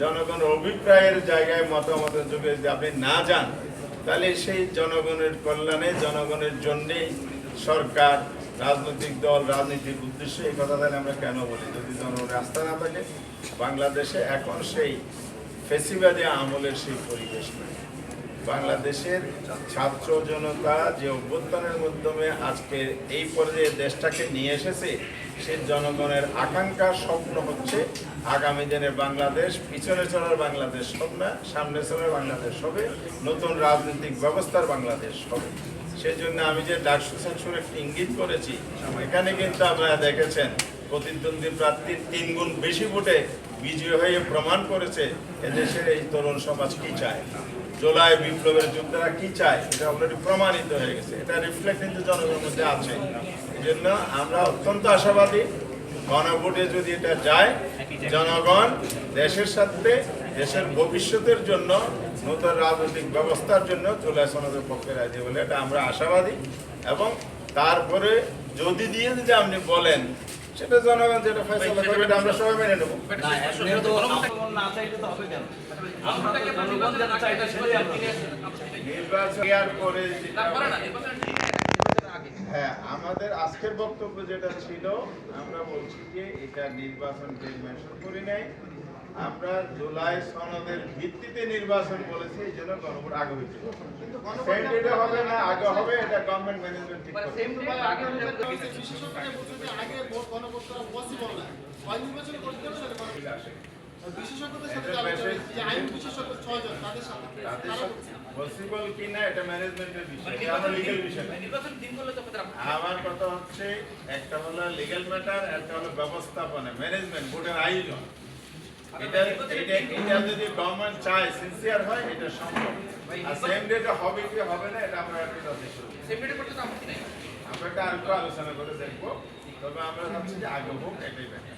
জনগণের অভিপ্রায়ের জায়গায় মতামতের যুগে যদি আপনি না যান, তাহলে সেই জনগণের কল্যাণে, জনগণের জন্যেই সরকার, রাজনৈতিক দল, রাজনীতির উদ্দেশ্যে এই কথা তাহলে আমরা কেন বলি? যদি জনগণের রাস্তা না থাকে, বাংলাদেশে এখন সেই ফেসিবাদী আমলের সেই পরিবেশ নেই। বাংলাদেশের ছাত্র জনতা যে অভ্যুত্থানের মাধ্যমে আজকে এই পর্যায়ে দেশটাকে নিয়ে এসেছে, সে জনগণের আকাঙ্ক্ষা স্বপ্ন হচ্ছে আগামী দিনে বাংলাদেশ, পিছনে চলার বাংলাদেশ হবে না, সামনে চলার বাংলাদেশ হবে, নতুন রাজনৈতিক ব্যবস্থার বাংলাদেশ হবে। সেই জন্য আমি যে ডাকসু সেকশন একটি ইঙ্গিত করেছি, এখানে কিন্তু আপনারা দেখেছেন, প্রতিদ্বন্দ্বী প্রার্থীর তিন গুণ বেশি ভোটে বিজয়ী হয়ে প্রমাণ করেছে এদেশের এই তরুণ সমাজ কি চায়। জুলাই বিপ্লবের যোদ্ধারা কি চায়, এটা অলরেডি প্রমাণিত হয়ে গেছে। এটা রিফ্লেক্ট কিন্তু জনগণের মধ্যে আছে। এই জন্য আমরা অত্যন্ত আশাবাদী, গণভোটে যদি এটা যায়, জনগণ দেশের সাথে দেশের ভবিষ্যতের জন্য, নতুন রাজনৈতিক ব্যবস্থার জন্য জুলাই সনদের পক্ষে রাজি বলে এটা আমরা আশাবাদী। এবং তারপরে যদি দিয়ে যদি আপনি বলেন সেটা জনগণ যেটা ফেসলা করবে এটা আমরা সবাই মেনে নেব। না চাইলে তো হবে কেন? নির্বাচন হ্যাঁ আমাদের আজকের বক্তব্য যেটা ছিল আমরা বলছি যে এটা নির্বাচন মেনশন করি নাই আমরা জুলাই সনদের ভিত্তিতে নির্বাচন বলেছি এই জন্য গণভোট আগে হয়েছে। সেম ডেটে হবে না আগে হবে এটা গভর্নমেন্ট ম্যানেজমেন্ট ঠিক করবে। বিশেষজ্ঞরা বলছে যে আগে ভোট গণভোট করা পসিবল না। হয় নির্বাচন করতে হবে না গণভোট। বিশেষজ্ঞদের সাথে আলোচনা যে আইন বিশেষজ্ঞ ছয়জন তাদের সাথে তাদের তারা সাথে বলছে, পসিবল কিনা এটা ম্যানেজমেন্টের বিষয় এটা আমার লিগ্যাল বিষয় না। আমার কথা হচ্ছে একটা হলো লিগ্যাল ম্যাটার একটা হলো ব্যবস্থাপনা ম্যানেজমেন্ট বোর্ডের আয়োজন। এটা এটা এটা যদি গভর্নমেন্ট চায় সিনসিয়ার হয় এটা সম্ভব। আর সেম ডেটে হবে কি হবে না এটা আমরা একটু দেখব আমরা একটা আরেকটু আলোচনা করে দেখব। তবে আমরা ভাবছি যে আগে হোক এটাই ব্যাপার